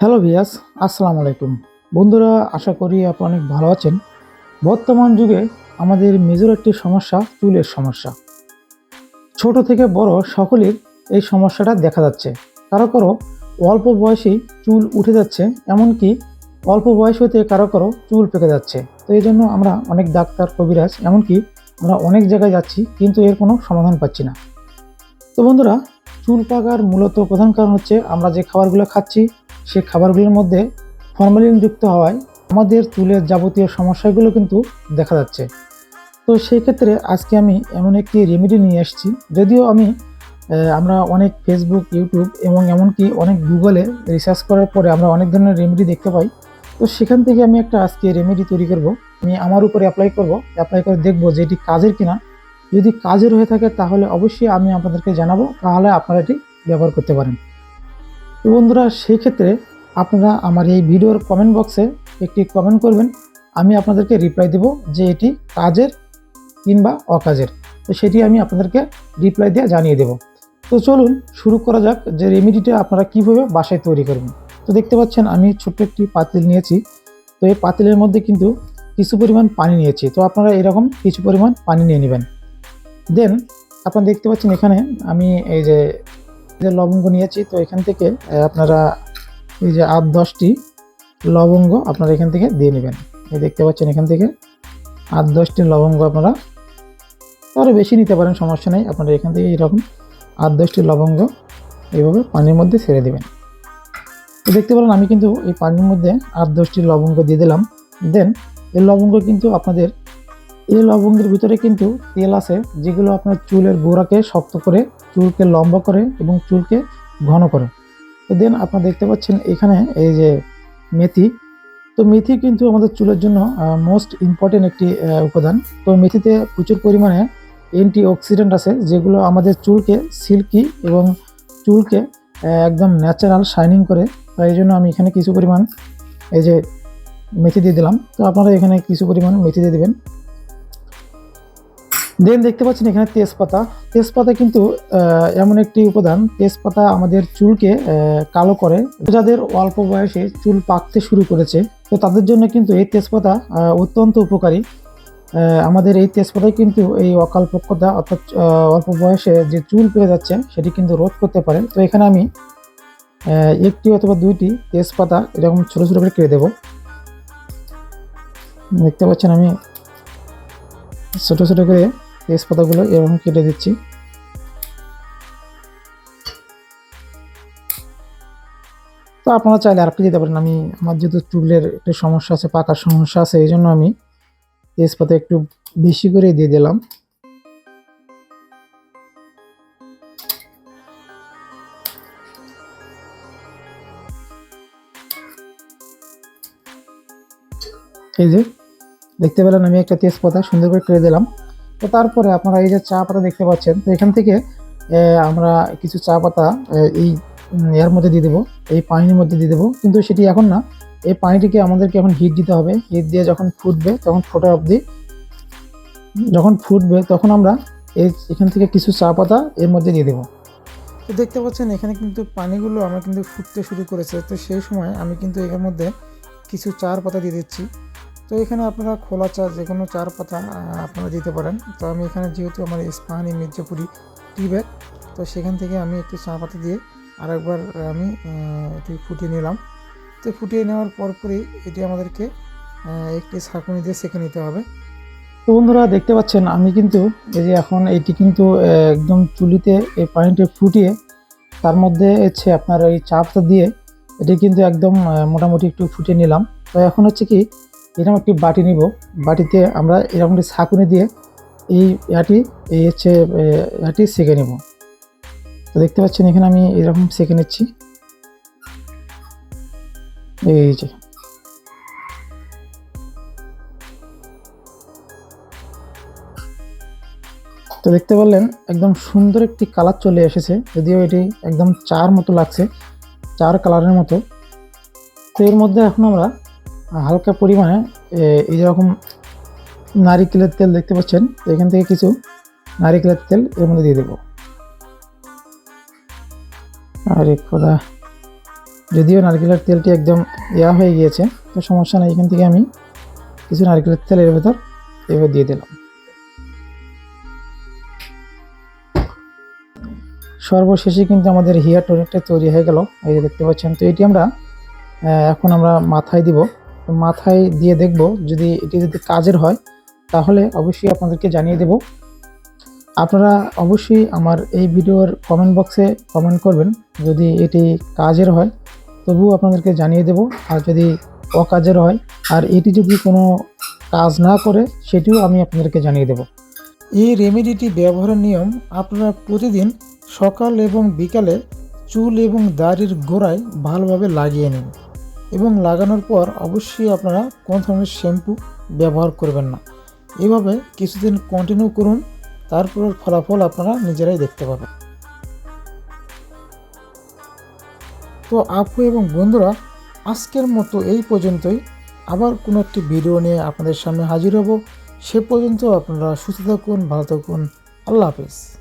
Hello ভিয়াস, আসসালামু আলাইকুম। বন্ধুরা, আশা করি আপনি অনেক ভালো আছেন। বর্তমান যুগে আমাদের মেজর একটি সমস্যা, চুলের সমস্যা। ছোট থেকে বড় সকলের এই সমস্যাটা দেখা যাচ্ছে। কারও কারও অল্প বয়সেই চুল উঠে যাচ্ছে, এমনকি অল্প বয়স হতে কারও কারও চুল পেকে যাচ্ছে। তো এই জন্য আমরা অনেক ডাক্তার, কবিরাজ, এমনকি আমরা অনেক জায়গায় যাচ্ছি, কিন্তু এর কোনো সমাধান পাচ্ছি না। তো বন্ধুরা, চুল পাকার মূলত প্রধান কারণ হচ্ছে আমরা যে খাবারগুলো খাচ্ছি সেই খাবারগুলোর মধ্যে ফরমালিন যুক্ত হওয়ায় আমাদের চুলের যাবতীয় সমস্যাগুলো কিন্তু দেখা যাচ্ছে। তো সেই ক্ষেত্রে আজকে আমি এমন একটি রেমেডি নিয়ে এসেছি, যদিও আমি আমরা অনেক ফেসবুক ইউটিউব এবং এমনকি অনেক গুগলে রিসার্চ করার পরে আমরা অনেক ধরনের রেমেডি দেখতে পাই। তো সেখান থেকে আমি একটা আজকে রেমেডি তৈরি করব। আমি আমার উপরে অ্যাপ্লাই করব। অ্যাপ্লাই করে দেখব যে এটি কাজের কিনা। যদি কাজের হয়ে থাকে তাহলে অবশ্যই আমি আপনাদেরকে জানাব। তাহলে আপনারা এটি ব্যবহার করতে পারেন। তো বন্ধুরা সেই ক্ষেত্রে আপনারা আমার এই ভিডিওর কমেন্ট বক্সে একটি কমেন্ট করবেন। আমি আপনাদেরকে রিপ্লাই দেব যে এটি কাজের কিংবা অকাজের। তো সেটি আমি আপনাদেরকে রিপ্লাই দিয়ে জানিয়ে দেব। তো চলুন শুরু করা যাক যে রেমিডিটা আপনারা কীভাবে বাসায় তৈরি করবেন। তো দেখতে পাচ্ছেন, আমি ছোট্ট একটি পাতিল নিয়েছি। তো এই পাতিলের মধ্যে কিন্তু কিছু পরিমাণ পানি নিয়েছি। তো আপনারা এরকম কিছু পরিমাণ পানি নিয়ে নেবেন। দেন, আপনারা দেখতে পাচ্ছেন এখানে আমি এই যে যে লবঙ্গ নিয়েছি, তো এখান থেকে আপনারা এই যে আট দশটি লবঙ্গ আপনারা এখান থেকে দিয়ে নেবেন। এই দেখতে পাচ্ছেন এখান থেকে আট দশটি লবঙ্গ আপনারা আরও বেশি নিতে পারেন, সমস্যা নেই। আপনারা এখান থেকে এরকম আট দশটি লবঙ্গ এইভাবে পানির মধ্যে ছেড়ে দেবেন। তো দেখতে পেলেন আমি কিন্তু এই পানির মধ্যে আট দশটি লবঙ্গ দিয়ে দিলাম। দেন, এই লবঙ্গ কিন্তু আপনাদের এই লবঙ্গের ভিতরে কিন্তু তেল আছে, যেগুলো আপনার চুলের গোড়াকে শক্ত করে, চুলকে লম্বা করে এবং চুলকে ঘন করে। তো দেন আপনারা দেখতে পাচ্ছেন এখানে এই যে মেথি। তো মেথি কিন্তু আমাদের চুলের জন্য মোস্ট ইম্পর্টেন্ট একটি উপাদান। তো মেথিতে প্রচুর পরিমাণে অ্যান্টি অক্সিডেন্ট আছে, যেগুলো আমাদের চুলকে সিল্কি এবং চুলকে একদম ন্যাচারাল শাইনিং করে। তো এই জন্য আমি এখানে কিছু পরিমাণ এই যে মেথি দিয়ে দিলাম। তো আপনারা এখানে কিছু পরিমাণ মেথি দিয়ে দেবেন। দেন দেখতে পাচ্ছেন এখানে তেজপাতা। তেজপাতা কিন্তু এমন একটি উপাদান। তেজপাতা আমাদের চুলকে কালো করে। যাদের অল্প বয়সে চুল পাকতে শুরু করেছে, তো তাদের জন্য কিন্তু এই তেজপাতা অত্যন্ত উপকারী। আমাদের এই তেজপাতায় কিন্তু এই অকাল পক্কতা অর্থাৎ অল্প বয়সে যে চুল পেয়ে যাচ্ছে, সেটি কিন্তু রোধ করতে পারে তো এখানে আমি একটি অথবা দুইটি তেজপাতা এরকম ছোটো ছোটো করে কেটে দেবো। দেখতে পাচ্ছেন আমি, ছোটো ছোটো করে তেজপাতাগুলো এরকম কেটে দিচ্ছি। তো আপনারা চাইলে আরেকটু দিতে পারেন। আমি, আমার যেহেতু চুলের একটু সমস্যা আছে, পাকার সমস্যা আছে এই জন্য আমি তেজপাতা একটু বেশি করে দিয়ে দিলাম। এই যে, দেখতে পেলেন আমি একটা তেজপাতা সুন্দর করে কেটে দিলাম। তো তারপরে আপনারা এই যে চা পাতা দেখতে পাচ্ছেন, তো এখান থেকে আমরা কিছু চা পাতা এই এর মধ্যে দিয়ে দেবো, এই পানির মধ্যে দিয়ে দেবো। কিন্তু সেটি এখন না, এই পানিটিকে আমাদেরকে এখন হিট দিতে হবে। হিট দিয়ে যখন ফুটবে, তখন ফোটা অবধি, যখন ফুটবে, তখন আমরা এই, এখান থেকে কিছু চা পাতা এর মধ্যে দিয়ে দেবো। তো দেখতে পাচ্ছেন, এখানে কিন্তু পানিগুলো আমার কিন্তু ফুটতে শুরু করেছে। তো সেই সময় আমি কিন্তু এর মধ্যে কিছু চার পাতা দিয়ে দিচ্ছি। এখানে আপনারা খোলা চা যে কোনো চার পাতা আপনারা দিতে পারেন। তো আমি এখানে যেহেতু আমার ইস্পাহানি মির্জাপুরি টি ব্যাগ, তো সেখান থেকে আমি একটু চা পাতা দিয়ে আরেকবার আমি এটি ফুটিয়ে নিলাম। তো ফুটিয়ে নেওয়ার পরপরই এটি আমাদেরকে একটি ছাঁকুনি দিয়ে সেঁকে নিতে হবে। তো বন্ধুরা দেখতে পাচ্ছেন, আমি কিন্তু এই যে এখন এটি কিন্তু একদম চুলিতে এই পানিটি ফুটিয়ে তার মধ্যে হচ্ছে আপনার এই চাপটা দিয়ে এটি কিন্তু একদম মোটামুটি একটু ফুটিয়ে নিলাম। তো এখন হচ্ছে কি এরকম একটি বাটি নিব। বাটিতে আমরা এরকম একটি ছাঁকুনি দিয়ে এই ইয়াটি, এই হচ্ছে ইয়াটি সেঁকে নেব। তো দেখতে পাচ্ছেন এখানে আমি এরকম সেঁকে নিচ্ছি। এই যে। তো দেখতে পারলেন একদম সুন্দর একটি কালার চলে এসেছে, যদিও এটি একদম চার মতো লাগছে, চার কালারের মতো। তো এর মধ্যে এখন আমরা হালকা পরিমাণে এই যেরকম নারিকেলের তেল দেখতে পাচ্ছেন, এখান থেকে কিছু নারিকেলের তেল এর মধ্যে দিয়ে দেবো। আরে খোদা, যদিও নারকেলের তেলটি একদম ইয়া হয়ে গিয়েছে, তো সমস্যা নেই, এখান থেকে আমি কিছু নারকেলের তেল এর ভেতর এবার দিয়ে দিলাম। সর্বশেষে কিন্তু আমাদের হেয়ার টনিকটা তৈরি হয়ে গেল, এই দেখতে পাচ্ছেন, তো এটি আমরা এখন আমরা মাথায় দিব। মাথায় দিয়ে দেখব, যদি এটি যদি কাজের হয়, তাহলে অবশ্যই আপনাদেরকে জানিয়ে দেব। আপনারা অবশ্যই আমার এই ভিডিওর কমেন্ট বক্সে কমেন্ট করবেন, যদি এটি কাজের হয়, তবুও আপনাদেরকে জানিয়ে দেব। আর যদি অকাজের হয়, আর এটি যদি কোনো কাজ না করে, সেটিও আমি আপনাদেরকে জানিয়ে দেব। এই রেমেডিটি ব্যবহারের নিয়ম, আপনারা প্রতিদিন সকাল এবং বিকালে চুল এবং দাড়ির গোড়ায় ভালোভাবে লাগিয়ে নিন। এবং লাগানোর পর অবশ্যই আপনারা কোনো ধরনের শ্যাম্পু ব্যবহার করবেন না। এভাবে কিছুদিন কন্টিনিউ করুন, তারপর ফলাফল আপনারা নিজেরাই দেখতে পাবেন। তো আপু এবং বন্ধুরা, আজকের মতো এই পর্যন্তই। আবার কোনো একটি ভিডিও নিয়ে আপনাদের সামনে হাজির হব। সে পর্যন্ত আপনারা সুস্থ থাকুন, ভালো থাকুন। আল্লাহ হাফেজ।